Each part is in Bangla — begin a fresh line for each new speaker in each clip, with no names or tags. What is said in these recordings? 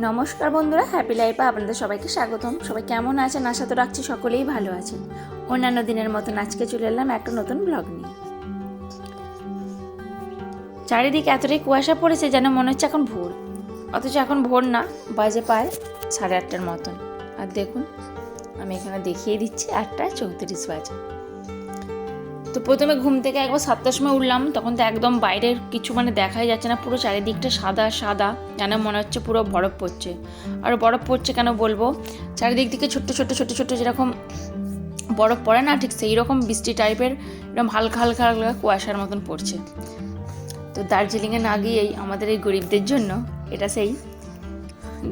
নমস্কার বন্ধুরা হ্যাপি লাইফে আপনাদের সবাইকে স্বাগতম। সবাই কেমন আছেন? আশা তো রাখছি সকলেই ভালো আছেন। অন্যান্য দিনের মতন আজকে চলে এলাম একটা নতুন ব্লগ নিয়ে। চারিদিকে এতটাই কুয়াশা পড়েছে যেন মনে হচ্ছে এখন ভোর। অথচ এখন ভোর না, বাজে পায় সাড়ে আটটার মতন। আর দেখুন, আমি এখানে দেখিয়ে দিচ্ছি আটটা চৌত্রিশ বাজে। তো প্রথমে ঘুম থেকে একবার সাতটার সময় উঠলাম, তখন তো একদম বাইরের কিছু মানে দেখাই যাচ্ছে না, পুরো চারিদিকটা সাদা সাদা, যেন মনে হচ্ছে পুরো বরফ পড়ছে। আর বরফ পড়ছে কেন বলব? চারিদিক থেকে ছোট্ট ছোট্ট ছোট্ট ছোট্ট যেরকম বরফ পড়ে না, ঠিক সেই রকম বৃষ্টি টাইপের, এরকম হালকা হালকা হালকা কুয়াশার মতন পড়ছে। তো দার্জিলিংয়ে না গিয়েই আমাদের এই গরিবদের জন্য এটা সেই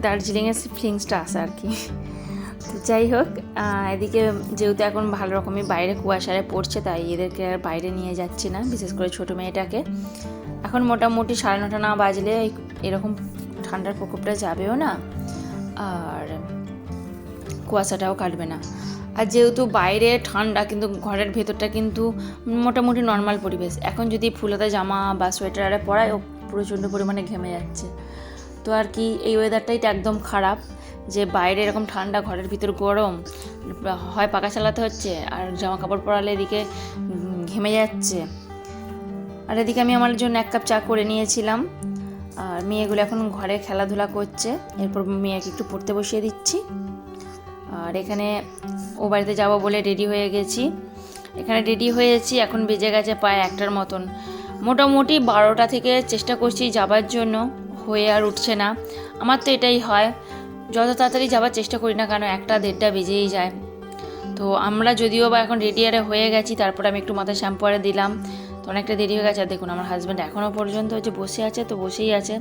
দার্জিলিংয়ের ফিলিংসটা আসে আর কি। যাই হোক এদিকে যেহেতু এখন ভালো রকমই বাইরে কুয়াশারে পড়ছে, তাই এদেরকে আর বাইরে নিয়ে যাচ্ছি না, বিশেষ করে ছোটো মেয়েটাকে। এখন মোটামুটি সাড়ে নটা না বাজলে এরকম ঠান্ডার প্রকোপটা যাবেও না, আর কুয়াশাটাও কাটবে না। আর যেহেতু বাইরে ঠান্ডা, কিন্তু ঘরের ভেতরটা কিন্তু মোটামুটি নর্মাল পরিবেশ। এখন যদি ফুলাতা জামা বা সোয়েটার আরে পরায়, ও প্রচণ্ড পরিমাণে ঘেমে যাচ্ছে। তো আর কি, এই ওয়েদারটাই একদম খারাপ। যে বাইরে এরকম ঠান্ডা, ঘরের ভিতর গরম, হয় পাখা চালাতে হচ্ছে, আর জামা কাপড় পরালে এদিকে ঘেমে যাচ্ছে। আর এদিকে আমি আমার জন্য এক কাপ চা করে নিয়েছিলাম। আর মেয়েগুলো এখন ঘরে খেলাধুলা করছে। এরপর মেয়েকে একটু পড়তে বসিয়ে দিচ্ছি। আর এখানে ও বাড়িতে যাব বলে রেডি হয়ে গেছি। এখানে রেডি হয়েছি, এখন বেজে গেছে প্রায় একটার মতন। মোটামুটি বারোটা থেকে চেষ্টা করছি যাবার জন্য। হয়ে আর উঠছে না। আমার তো এটাই হয়। যত তাড়াতাড়ি যাবার চেষ্টা করি না কেন, একটা দেড়টা বেজেই যায়। তো আমরা যদিও বা এখন রেডি আরে হয়ে গেছি, তারপরে আমি একটু মাথায় শ্যাম্পু আরে দিলাম। তো অনেকটা দেরি হয়ে গেছে। আর দেখুন, আমার হাজব্যান্ড এখনও পর্যন্ত হচ্ছে বসে আছে, তো বসেই আছে।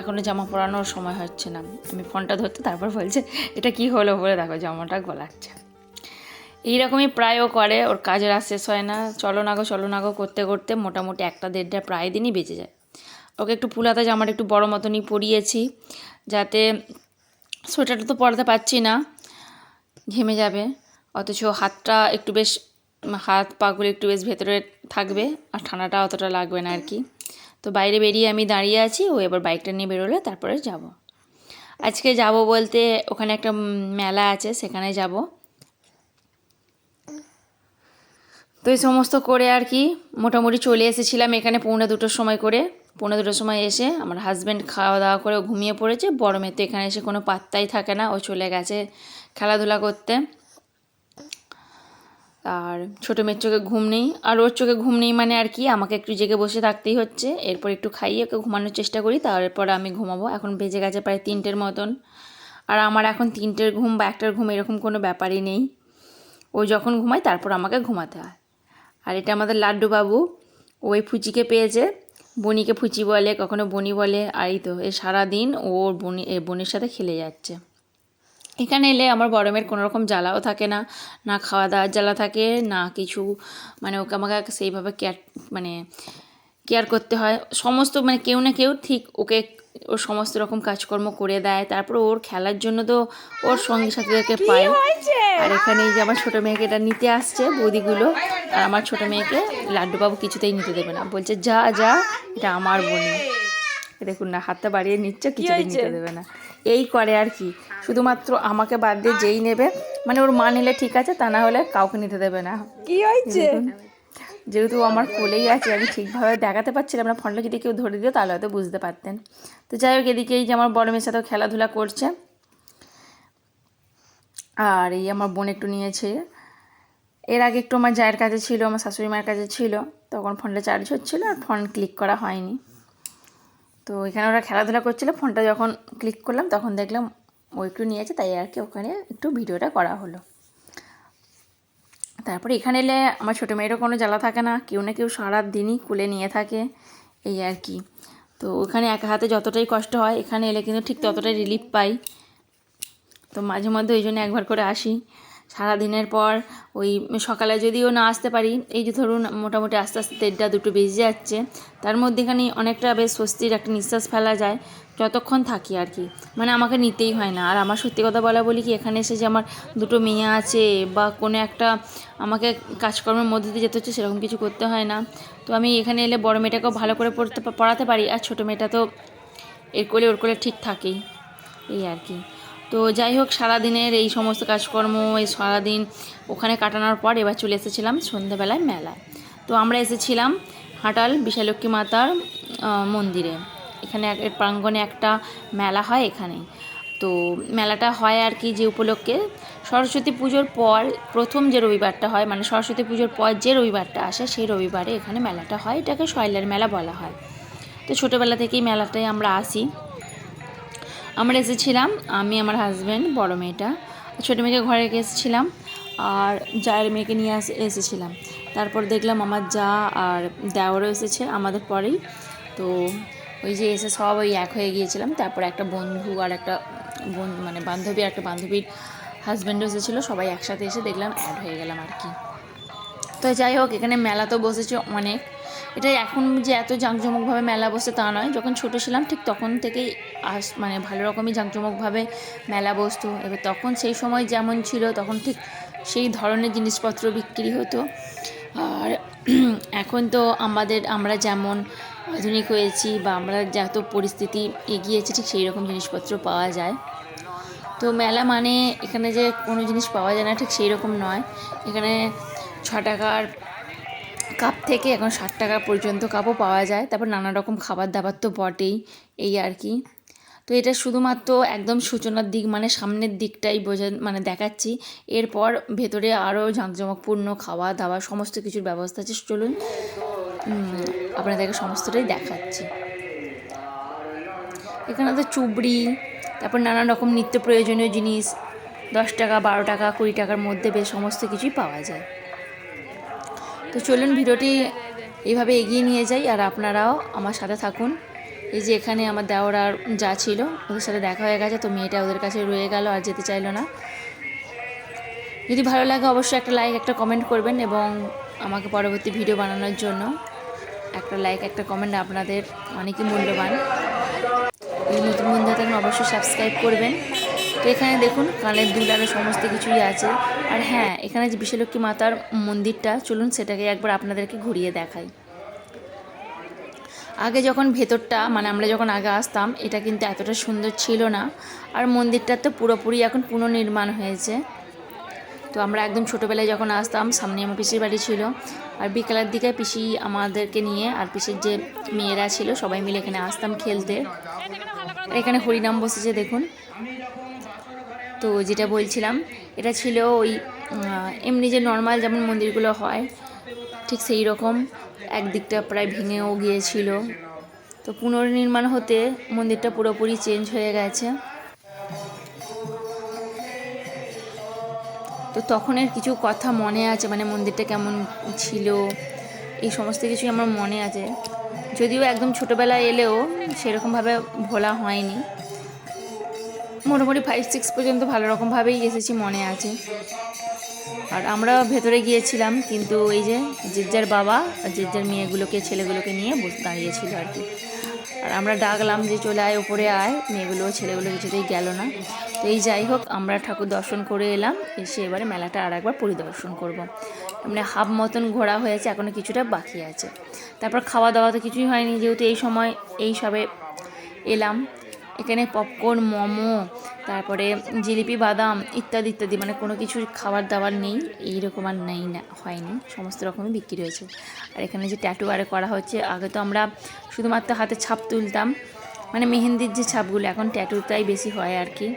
এখনও জামা পরানোর সময় হচ্ছে না। আমি ফোনটা ধরতে, তারপর বলছে, এটা কি হলো? বলে, দেখো, জামাটা গলাচ্ছে। এইরকমই প্রায় ও করে, ওর কাজের আর শেষ হয় না। চলো না গো, চলো না গো, করতে করতে মোটামুটি একটা দেড়টা, প্রায় দিনই বেঁচে যায়। ওকে একটু ফুলাতে জামাটা একটু বড় মতনই পরিয়েছি, যাতে সোয়েটারটা তো পরাতে পারছি না। ঘেমে যাবে। অথচ হাতটা একটু বেশ, হাত পাগুলো একটু বেশ ভেতরে থাকবে আর ঠান্ডাটা অতটা লাগবে না আর কি তো বাইরে বেরিয়ে আমি দাঁড়িয়ে আছি, ও এবার বাইকটা নিয়ে বেরোলে, তারপরে যাব। আজকে যাব বলতে ওখানে একটা মেলা আছে, সেখানে যাব। তো এই সমস্ত করে আর কি মোটামুটি চলে এসেছিলাম এখানে পৌনে দুটোর সময় করে। পৌনে দুটোর সময় এসে আমার হাজব্যান্ড খাওয়া দাওয়া করে ঘুমিয়ে পড়েছে। বড় মেয়ে তো এখানে এসে কোনো পাত্তাই থাকে না, ও চলে গেছে খেলাধুলা করতে। আর ছোটো মেয়ের চোখে ঘুম নেই। আর ওর চোখে ঘুম নেই মানে আর কি, আমাকে একটু জেগে বসে থাকতেই হচ্ছে। এরপর একটু খাইয়ে ওকে ঘুমানোর চেষ্টা করি, তারপর আমি ঘুমাবো। এখন বেজে গেছে প্রায় তিনটের মতন। আর আমার এখন তিনটের ঘুম বা একটার ঘুম এরকম কোনো ব্যাপারই নেই। ও যখন ঘুমায় তারপর আমাকে ঘুমাতে হয়। আর এটা আমাদের লাড্ডু বাবু ওই ফুচিকে পেয়েছে। বনিকে ফুচি বলে, কখনো বনি বলে আর তো, এ সারাদিন ওর বনি, এ বোনের সাথে খেলে যাচ্ছে। এখানে এলে আমার বরমের কোনো রকম জ্বালাও থাকে না না খাওয়া দাওয়ার জ্বালা থাকে, না কিছু মানে ওকে আমাকে সেইভাবে ক্যাট মানে কেয়ার করতে হয়। সমস্ত মানে কেউ না কেউ ঠিক ওকে ওর সমস্ত রকম কাজকর্ম করে দেয়। তারপর ওর খেলার জন্য তো ওর সঙ্গী সাথীদেরকে পায়। আর এখানে এই যে আমার ছোটো মেয়েকে এটা নিতে আসছে বৌদিগুলো। আর আমার ছোটো মেয়েকে লাড্ডুবাবু কিছুতেই নিতে দেবে না। বলছে যা যা এটা আমার বোনই এ দেখুন না হাতটা বাড়িয়ে নিচ্ছে কিছুতেই নিতে দেবে না। এই করে আর কি। শুধুমাত্র আমাকে বাদ দিয়ে যেই নেবে মানে ওর মা নিলে ঠিক আছে তা না হলে কাউকে নিতে দেবে না।
কি হয়েছে?
যেহেতু আমার কোলেই আছে, আমি ঠিকভাবে দেখাতে পারছিলাম না। ফোনটা যদি কেউ ধরে দিত, তাহলে হয়তো বুঝতে পারতেন। তো যাই হোক, এদিকে এই যে আমার বড় মেয়ের সাথেও খেলাধুলা করছে। আর এই আমার বোন একটু নিয়েছে। এর আগে একটু আমার জায়ের কাছে ছিল, আমার শাশুড়ি মায়ের কাছে ছিল। তখন ফোনটা চার্জ হচ্ছিল আর ফোন ক্লিক করা হয়নি। তো এখানে ওরা খেলাধুলা করছিল। ফোনটা যখন ক্লিক করলাম, তখন দেখলাম ও একটু নিয়েছে, তাই আর কি ওখানে একটু ভিডিওটা করা হলো। তারপরে এখানে এলে আমার ছোটো মেয়েরও কোনো জ্বালা থাকে না। কেউ না কেউ সারা দিনই কুলে নিয়ে থাকে, এই আর কি। তো ওখানে একা হাতে যতটাই কষ্ট হয়, এখানে এলে কিন্তু ঠিক ততটাই রিলিফ পাই। তো মাঝে মধ্যে ওই জন্য একবার করে আসি। সারা দিনের পর ওই সকালে যদিও না আসতে পারি, এই যে ধরুন মোটামুটি আস্তে আস্তে দেড়টা দুটো বেজে যাচ্ছে, তার মধ্যেখানে অনেকটা বেশ স্বস্তির একটা নিঃশ্বাস ফেলা যায়। যতক্ষণ থাকি আর কি। মানে আমাকে নিতেই হয় না। আর আমার সত্যি কথা বলা বলি কি, এখানে এসে যে আমার দুটো মেয়ে আছে বা কোনো একটা আমাকে কাজকর্মের মধ্যে দিয়ে যেতে হচ্ছে, সেরকম কিছু করতে হয় না। তো আমি এখানে এলে বড় মেয়েটাকেও ভালো করে পড়তে পড়াতে পারি, আর ছোটো মেয়েটা তো এর করলে ওর করলে ঠিক থাকেই। এই আর কি। তো যাই হোক, সারাদিনের এই সমস্ত কাজকর্ম, এই সারাদিন ওখানে কাটানোর পর এবার চলে এসেছিলাম সন্ধ্যাবেলায় মেলায়। তো আমরা এসেছিলাম হাটাল বিশালক্ষী মাতার মন্দিরে। এখানে প্রাঙ্গণে একটা মেলা হয় এখানে। তো মেলাটা হয় আর কি যে উপলক্ষে সরস্বতী পুজোর পর প্রথম যে রবিবারটা হয় মানে সরস্বতী পুজোর পর যে রবিবারটা আসে সেই রবিবারে এখানে মেলাটা হয়। এটাকে শৈলের মেলা বলা হয়। তো ছোটোবেলা থেকেই মেলাটায় আমরা আসি। আমরা এসেছিলাম, আমি, আমার হাজব্যান্ড বড় মেয়েটা। ছোটো মেয়েকে ঘরে এসেছিলাম আর জায়ের মেয়েকে নিয়ে আস এসেছিলাম। তারপর দেখলাম আমার যা আর দেওয়ারও এসেছে আমাদের পরেই। তো ওই যে এসে সব ওই এক হয়ে গিয়েছিলাম। তারপর একটা বন্ধু আর একটা বন মানে বান্ধবী, একটা বান্ধবীর হাজব্যান্ডও এসেছিল। সবাই একসাথে এসে দেখলাম অ্যাড হয়ে গেলাম আর কি। তো যাই হোক, এখানে মেলা তো বসেছে অনেক। এটা এখন যে এত জাঁকজমকভাবে মেলা বসে তা নয়। যখন ছোটো ছিলাম ঠিক তখন থেকেই আস মানে ভালো রকমই জাঁকজমকভাবে মেলা বসতো। এবার তখন সেই সময় যেমন ছিল, তখন ঠিক সেই ধরনের জিনিসপত্র বিক্রি হতো। আর এখন তো আমাদের, আমরা যেমন আধুনিক হয়েছি বা আমরা যত পরিস্থিতি এগিয়েছি, ঠিক সেই রকম জিনিসপত্র পাওয়া যায়। তো মেলা মানে এখানে যে কোনো জিনিস পাওয়া যায় না, ঠিক সেই রকম নয়। এখানে ছ টাকার কাপ থেকে এখন ষাট টাকা পর্যন্ত কাপও পাওয়া যায়। তারপর নানা রকম খাবার দাবার তো বটেই, এই আর কি। তো এটা শুধুমাত্র একদম সূচনার দিক মানে সামনের দিকটাই বোঝা মানে দেখাচ্ছি। এরপর ভেতরে আরও জাঁকজমকপূর্ণ খাওয়া দাওয়া সমস্ত কিছুর ব্যবস্থা আছে। চলুন আপনাদেরকে সমস্তটাই দেখাচ্ছি। এখানে তো চুবড়ি, তারপর নানান রকম নিত্য প্রয়োজনীয় জিনিস, দশ টাকা, বারো টাকা, কুড়ি টাকার মধ্যে বেশ সমস্ত কিছুই পাওয়া যায়। তো চলুন, ভিডিওটি এইভাবে এগিয়ে নিয়ে যাই, আর আপনারাও আমার সাথে থাকুন। এই যে এখানে আমার দেওয়ার আর যা ছিল, ওদের সাথে দেখা হয়ে গেছে, তো মেয়েটা ওদের কাছে রয়ে গেল আর যেতে চাইলো না। যদি ভালো লাগে অবশ্যই একটা লাইক একটা কমেন্ট করবেন এবং আমাকে পরবর্তী ভিডিও বানানোর জন্য একটা লাইক একটা কমেন্ট আপনাদের অনেকই মূল্যবান। নতুন বন্ধু থাকেন অবশ্যই সাবস্ক্রাইব করবেন। তো এখানে দেখুন কানের দুল আরও সমস্ত কিছুই আছে। আর হ্যাঁ এখানে যে বিশ্বলক্ষ্মী মাতার মন্দিরটা, চলুন সেটাকে একবার আপনাদেরকে ঘুরিয়ে দেখাই। আগে যখন ভেতরটা মানে আমরা যখন আগে আসতাম, এটা কিন্তু এতটা সুন্দর ছিল না। আর মন্দিরটা তো পুরোপুরি এখন পুনর্নির্মাণ হয়েছে। তো আমরা একদম ছোটোবেলায় যখন আসতাম সামনে আমার পিসির বাড়ি ছিল। আর বিকালের দিকে পিসি আমাদেরকে নিয়ে, আর পিসির যে মেয়েরা ছিল, সবাই মিলে এখানে আসতাম খেলতে। এখানে হরিনাম বসেছে, দেখুন। তো যেটা বলছিলাম, এটা ছিল ওই এমনি যে নর্মাল যেমন মন্দিরগুলো হয়, ঠিক সেই রকম। একদিকটা প্রায় ভেঙেও গিয়েছিল। তো পুনর্নির্মাণ হতে মন্দিরটা পুরোপুরি চেঞ্জ হয়ে গেছে। তো তখনের কিছু কথা মনে আছে? মানে মন্দিরটা কেমন ছিল? এই সমস্ত কিছুই আমার মনে আছে। যদিও একদম ছোটোবেলায় এলেও সেরকমভাবে ভোলা হয়নি। মোটামুটি ফাইভ সিক্স পর্যন্ত ভালো রকমভাবেই এসেছি মনে আছে। আর আমরা ভেতরে গিয়েছিলাম, কিন্তু এই যে জিজ্জার বাবা আর জিজ্জার মেয়েগুলোকে, ছেলেগুলোকে নিয়ে বসে, দাঁড়িয়েছিল আর কি। আর আমরা ডাকলাম যে চলে আয় উপরে আয়। মেয়েগুলো, ছেলেগুলো কিছুতেই গেল না। তো এই যাই হোক, আমরা ঠাকুর দর্শন করে এলাম। এসে এবারে মেলাটা আর একবার পরিদর্শন করব। মানে হাফ মতন ঘোরা হয়েছে এখনও কিছুটা বাকি আছে। তারপর খাওয়া দাওয়া তো কিছুই হয়নি, যেহেতু এই সময়, এই সবে এলাম। এখানে পপকর্ন মোমো, তারপরে জিলিপি, বাদাম ইত্যাদি ইত্যাদি মানে কোনো কিছুর খাবার দাবার নেই। এইরকম আর নেই না, হয়নি। সমস্ত রকমই বিক্রি হয়েছে। আর এখানে যে ট্যাটু আরে করা হচ্ছে, আগে তো আমরা শুধুমাত্র হাতে ছাপ তুলতাম। মানে মেহেন্দির যে ছাপগুলো, এখন ট্যাটুটাই বেশি হয় আর কি।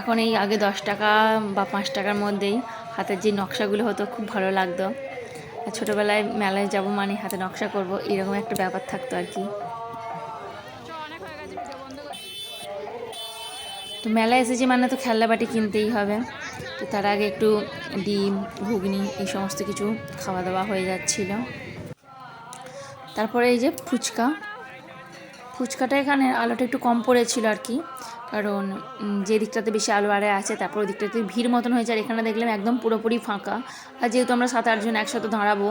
এখন এই আগে দশ টাকা বা পাঁচ টাকার মধ্যেই হাতের যে নকশাগুলো হতো, খুব ভালো লাগতো। আর ছোটোবেলায় মেলায় যাব মানে হাতে নকশা করব, এরকম একটা ব্যাপার থাকতো আর কি। তো মেলায় এসেছি মানে তো খেলনা বাটি কিনতেই হবে। তো তার আগে একটু ডিম, ঘুগনি এই সমস্ত কিছু খাওয়া দাওয়া হয়ে যাচ্ছিল। তারপরে এই যে ফুচকা। ফুচকাটা এখানে আলোটা একটু কম পড়েছিল আর কি। কারণ যে দিকটাতে বেশি আলো আরে আছে, তারপর ওই দিকটাতে ভিড় মতন হয়েছে আর এখানে দেখলাম একদম পুরোপুরি ফাঁকা। আর যেহেতু আমরা সাত আটজন একসাথে দাঁড়াবো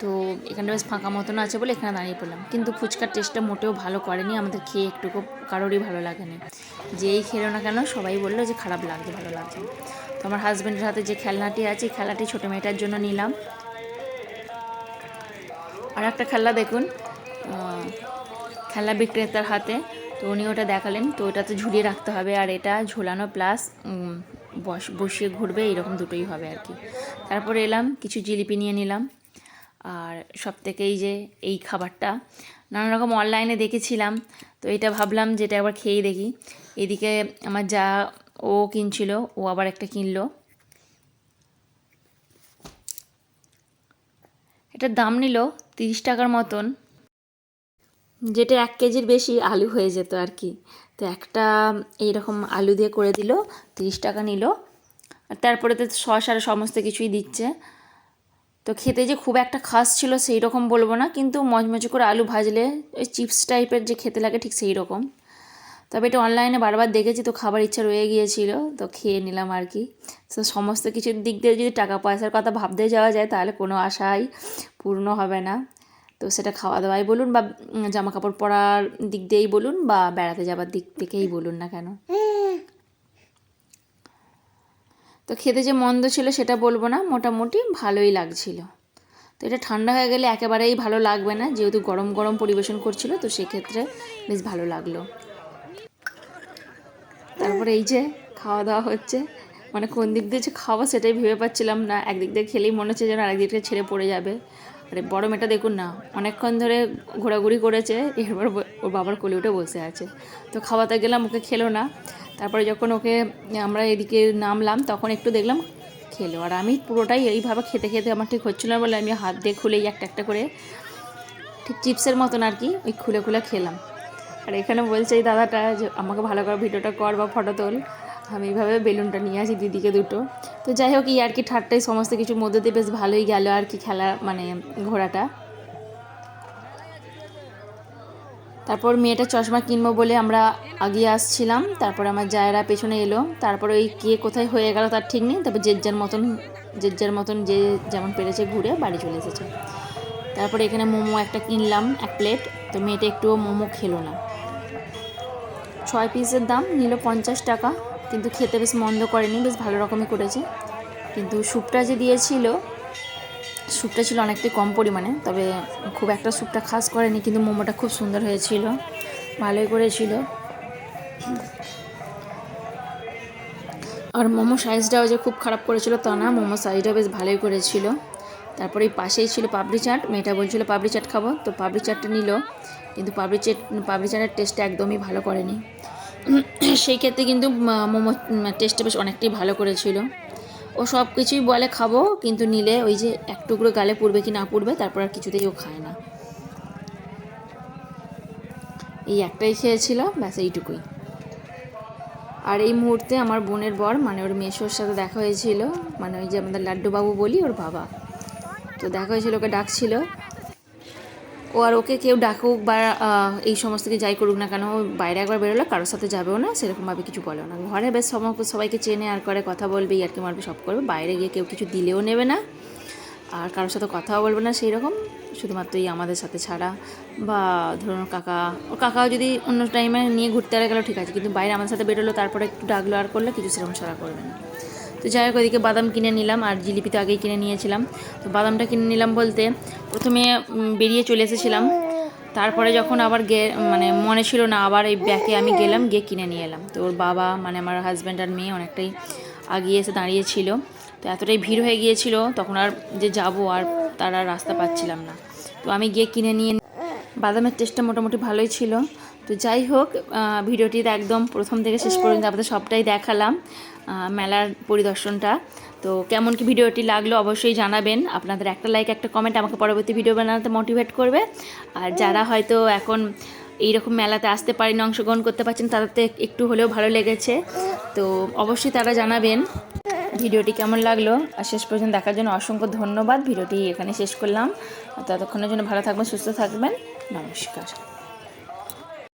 তো এখানে বেশ ফাঁকা মতন আছে বলে এখানে দাঁড়িয়ে পড়লাম। কিন্তু ফুচকার টেস্টটা মোটেও ভালো করেনি। আমাদের খেয়ে একটুকু কারোরই ভালো লাগেনি। যেই খেলো না কেন সবাই বলল যে খারাপ লাগছে, ভালো লাগছে। তো আমার হাজব্যান্ডের হাতে যে খেলনাটি আছে, এই খেলাটি ছোটো মেয়েটার জন্য নিলাম। আর একটা খেলনা দেখুন। খেলনা বিক্রেতার হাতে। তো উনি ওটা দেখালেন। তো ওটা তো ঝুলিয়ে রাখতে হবে। আর এটা ঝোলানো প্লাস বস, বসিয়ে ঘুরবে, এরকম দুটোই হবে আর কি। তারপরে এলাম, কিছু জিলিপি নিয়ে নিলাম। আর সব থেকে এই যে এই খাবারটা। নানা রকম অনলাইনে দেখেছিলাম, তো এটা ভাবলাম যেটা একবার খেয়ে দেখি। এদিকে আমার যা ও কিনছিল, ও আবার একটা কিনলো। এটার দাম নিল তিরিশ টাকার মতন। যেটা এক কেজির বেশি আলু হয়ে যেত আর কি। তো একটা এইরকম আলু দিয়ে করে দিল, তিরিশ টাকা নিল। আর তারপরে তো সস আর সমস্ত কিছুই দিচ্ছে। তো খেতে যে খুব একটা খাস ছিল সেই রকম বলব না, কিন্তু মচমচে করে আলু ভাজলে ওই চিপস টাইপের যে খেতে লাগে ঠিক সেই রকম তবে এটা অনলাইনে বারবার দেখেছি তো খাবার ইচ্ছা রয়ে গিয়েছিল, তো খেয়ে নিলাম আর কি। তো সমস্ত কিছুর দিক দিয়ে যদি টাকা পয়সার কথা ভাবতে যাওয়া যায় তাহলে কোনো আশাই পূর্ণ হবে না। তো সেটা খাওয়া দাওয়াই বলুন বা জামা কাপড় পরার দিক দিয়েই বলুন বা বেড়াতে যাবার দিক থেকেই বলুন না কেন। তো খেতে যে মন্দ ছিল সেটা বলব না, মোটামুটি ভালোই লাগছিল। তো এটা ঠান্ডা হয়ে গেলে একেবারেই ভালো লাগবে না, যেহেতু গরম গরম পরিবেশন করছিল, তো সেক্ষেত্রে বেশ ভালো লাগল। তারপরে এই যে খাওয়া দাওয়া হচ্ছে মানে কোন দিক দিয়ে যে খাওয়া সেটাই ভেবে পাচ্ছিলাম না, একদিক দিয়ে খেলেই মনে হচ্ছে যেন আরেকদিক থেকে ছেড়ে পড়ে যাবে। আরে বড় মেয়েটা দেখুন না, অনেকক্ষণ ধরে ঘোরাঘুরি করেছে, এরপর ওর বাবার কোলে উঠে বসে আছে। তো খাওয়াতে গেলাম, ওকে খেলো না। তারপরে যখন ওকে, আমরা এদিকে নামলাম, তখন একটু দেখলাম খেলো। আর আমি পুরোটাই এইভাবে খেতে খেতে আমার ঠিক হচ্ছিল না বলে আমি হাত দিয়ে খুলেই একটা একটা করে ঠিক চিপসের মতন আর কি ওই খুলে খুলে খেলাম। আর এখানে বলছে এই দাদাটা যে, আমাকে ভালো করে ভিডিওটা কর বা ফটো তোল। আমি এইভাবে বেলুনটা নিয়ে আসি দিদিকে দুটো। তো যাই হোক, এই আর কি ঠাট্টাই সমস্ত কিছুর মধ্যে দিয়ে বেশ ভালোই গেল আর কি খেলা মানে ঘোড়াটা তারপর মেয়েটা চশমা কিনবো বলে আমরা আগিয়ে আসছিলাম, তারপর আমার জায়রা পেছনে এলো, তারপর ওই কে কোথায় হয়ে গেল তার ঠিক নেই, তারপর যে যার মতন যে যার মতন যে যেমন পেরেছে ঘুরে বাড়ি চলে এসেছে। তারপরে এখানে মোমো একটা কিনলাম, এক প্লেট, তো মেয়েটা একটুও মোমো খেলো না। ছয় পিসের দাম, নিল পঞ্চাশ টাকা, কিন্তু খেতে বেশ মন্দ করেনি, বেশ ভালো রকমই করেছে। কিন্তু স্যুপটা যে দিয়েছিল স্যুপটা ছিল অনেকটাই কম পরিমাণে, তবে খুব একটা স্যুপটা খাস করেনি, কিন্তু মোমোটা খুব সুন্দর হয়েছিল, ভালোই করেছিল। আর মোমো সাইজটাও যে খুব খারাপ করেছিল তা না, মোমো সাইজটাও বেশ ভালোই করেছিল। তারপরে এই পাশেই ছিল পাপড়ি চাট, মেয়েটা বলছিল পাপড়ি চাট খাব। তো পাপড়ি চাটটা নিল, কিন্তু পাপড়ি চাট পাপড়ি চাটের টেস্টটা একদমই ভালো করেনি। সেই ক্ষেত্রে কিন্তু মোমো টেস্টটা বেশ অনেকটাই ভালো করেছিল। ও সব কিছুই বলে খাব, কিন্তু নিলে ওই যে এক টুকরো গালে পড়বে কি না পড়বে, তারপর আর কিছুতেই ও খায় না। এই একটাই খেয়েছিল, ব্যাস এইটুকুই। আর এই মুহূর্তে আমার বোনের বর মানে ওর মেশোর সাথে দেখা হয়েছিল মানে ওই যে আমাদের লাড্ডুবাবু বলি, ওর বাবা। তো দেখা হয়েছিল, ওকে ডাকছিল। ও আর ওকে কেউ ডাকুক বা এই সমস্ত কিছু যাই করুক না কেন বাইরে একবার বেরোলো কারোর সাথে যাবেও না, সেরকমভাবে কিছু বলেও না। ঘরে বেশ সমস্ত সবাইকে চেনে আর করে, কথা বলবে আর কি মারবে, সব করবে, বাইরে গিয়ে কেউ কিছু দিলেও নেবে না, আর কারোর সাথে কথাও বলবে না সেই রকম শুধুমাত্র এই আমাদের সাথে ছাড়া। বা ধরুন কাকা, ও কাকাও যদি অন্য টাইমে নিয়ে ঘুরতে গেলো, ঠিক আছে, কিন্তু বাইরে আমাদের সাথে বেরোলো, তারপরে একটু ডাকলো আর করলে, কিছু সেরকম ছাড়া করবে না। তো যাই হোক, ওইদিকে বাদাম কিনে নিলাম আর জিলিপি তো আগেই কিনে নিয়েছিলাম। তো বাদামটা কিনে নিলাম বলতে প্রথমে বেরিয়ে চলে এসেছিলাম। তারপরে যখন আবার গে মানে মনে ছিল না, আবার এই ব্যাকে আমি গেলাম, গিয়ে কিনে নিয়ে এলাম। তো ওর বাবা মানে আমার হাজব্যান্ড আর মেয়ে অনেকটাই আগিয়ে এসে দাঁড়িয়েছিল তো এতটাই ভিড় হয়ে গিয়েছিল, তখন আর যে যাব আর তারা রাস্তা পাচ্ছিলাম না। তো আমি গিয়ে কিনে নিয়ে বাদামের টেস্টটা মোটামুটি ভালোই ছিল। তো যাই হোক ভিডিওটিতে একদম প্রথম থেকে শেষ পর্যন্ত আপনাদের সবটাই দেখালাম। মেলার পরিদর্শনটা। তো কেমন কি ভিডিওটি লাগল অবশ্যই জানাবেন। আপনাদের একটা লাইক একটা কমেন্ট আমাকে পরবর্তী ভিডিও বানাতে মোটিভেট করবে। আর যারা হয়তো এখন এইরকম মেলাতে আসতে পারেন, অংশগ্রহণ করতে পারছেন তাদেরতে একটু হলেও ভালো লেগেছে। তো অবশ্যই তারা জানাবেন ভিডিওটি কেমন লাগল। আর শেষ পর্যন্ত দেখার জন্য অসংখ্য ধন্যবাদ। ভিডিওটি এখানে শেষ করলাম। ততক্ষণের জন্য ভালো থাকবেন, সুস্থ থাকবেন। নমস্কার।